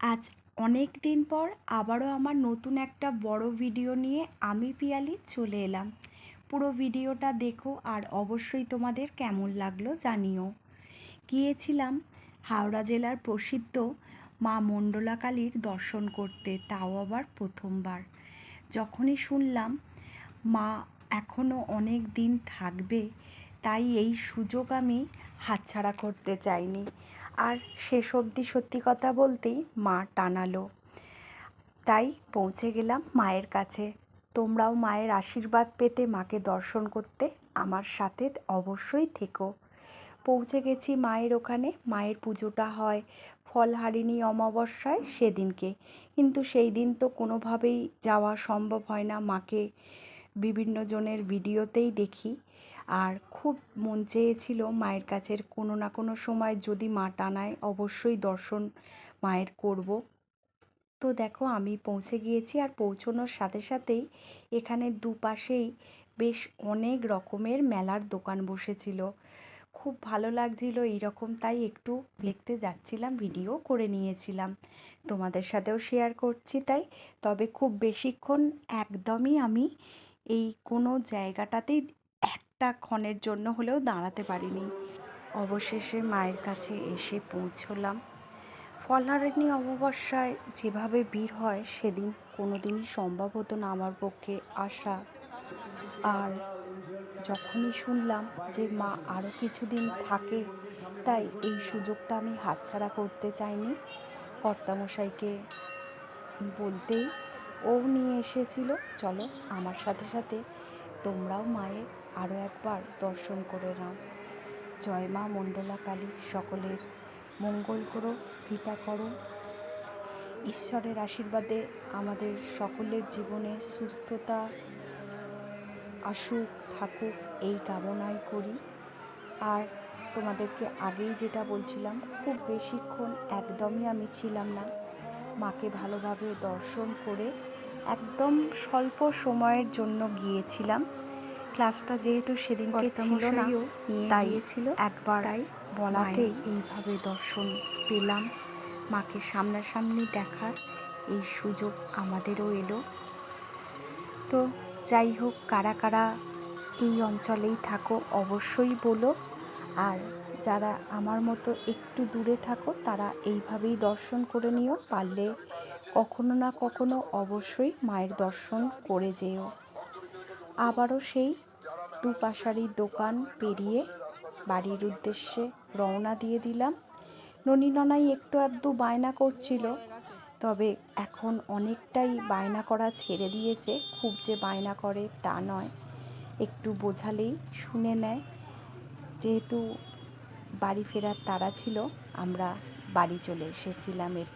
আজ অনেক দিন পর আবারও আমার নতুন একটা বড় ভিডিও নিয়ে আমি পিয়ালি চলে এলাম। পুরো ভিডিওটা দেখো আর অবশ্যই তোমাদের কেমন লাগল জানিও। গিয়েছিলাম হাওড়া জেলার প্রসিদ্ধ মা মণ্ডলা কালীর দর্শন করতে, তাও আবার প্রথমবার। যখনই শুনলাম, মা এখনও অনেক দিন থাকবে, তাই এই সুযোগ আমি হাতছাড়া করতে চাইনি। আর শেষ অবধি সত্যি কথা বলতেই মা টানালো। তাই পৌঁছে গেলাম মায়ের কাছে। তোমরাও মায়ের আশীর্বাদ পেতে মাকে দর্শন করতে আমার সাথে অবশ্যই থেকো। পৌঁছে গেছি মায়ের ওখানে। মায়ের পুজোটা হয় ফলহারিণী অমাবস্যায় সেদিনকে। কিন্তু সেই দিন তো কোনোভাবেই যাওয়া সম্ভব হয় না। মাকে বিভিন্ন জনের ভিডিওতেই দেখি। আর খুব মন চেয়েছিল মায়ের কাছের কোনো না কোনো সময় যদি মা টানায় অবশ্যই দর্শন মায়ের করব। তো দেখো আমি পৌঁছে গিয়েছি আর পৌঁছানোর সাথে সাথেই এখানে দুপাশেই বেশ অনেক রকমের মেলার দোকান বসেছিল। খুব ভালো লাগছিল এইরকম, তাই একটু দেখতে যাচ্ছিলাম, ভিডিও করে নিয়েছিলাম। তোমাদের সাথেও শেয়ার করছি তাই। তবে খুব বেশিক্ষণ একদমই আমি এই কোনো জায়গাটাতেই একটা ক্ষণের জন্য হলেও দাঁড়াতে পারিনি। অবশেষে মায়ের কাছে এসে পৌঁছলাম। ফলহারিণী অমাবস্যায় যেভাবে ভিড় হয়, সেদিন কোনো দিনই সম্ভব হতো না আমার পক্ষে আসা। আর যখনই শুনলাম যে মা আরও কিছুদিন থাকে, তাই এই সুযোগটা আমি হাতছাড়া করতে চাইনি। কর্তামশাইকে বলতেই ও নিয়ে এসেছিল, চলো আমার সাথে সাথে তোমরাও মায়ের আরও একবার দর্শন করে নাও। জয় মা মণ্ডলা কালী সকলের মঙ্গল করো, কৃপা করো। ঈশ্বরের আশীর্বাদে আমাদের সকলের জীবনে সুস্থতা আসুক, থাকুক, এই কামনাই করি। আর তোমাদেরকে আগেই যেটা বলছিলাম, খুব বেশিক্ষণ একদমই আমি ছিলাম না। মাকে ভালোভাবে দর্শন করে একদম স্বল্প সময়ের জন্য গিয়েছিলাম। ক্লাসটা যেহেতু সেদিনকে ছিল না তাই ছিল একবার তাই বলাতেই এইভাবে দর্শন পেলাম। মাকে সামনাসামনি দেখার এই সুযোগ আমাদেরও এলো। তো যাই হোক কারা কারা এই অঞ্চলেই থাকো অবশ্যই বলো। আর যারা আমার মতো একটু দূরে থাকো তারা এইভাবেই দর্শন করে নিও। পারলে কখনো না কখনো অবশ্যই মায়ের দর্শন করে যেও। আবারও সেই দুপাশারির দোকান পেরিয়ে বাড়ির উদ্দেশ্যে রওনা দিয়ে দিলাম। ননি ননাই একটু আধটু বায়না করছিল, তবে এখন অনেকটাই বায়না করা ছেড়ে দিয়েছে, খুব যে বায়না করে তা নয়। একটু বোঝালেই শুনে নেয়, যেহেতু বাড়ি ফেরার তারা ছিল, আমরা বাড়ি চলে এসেছিলাম এর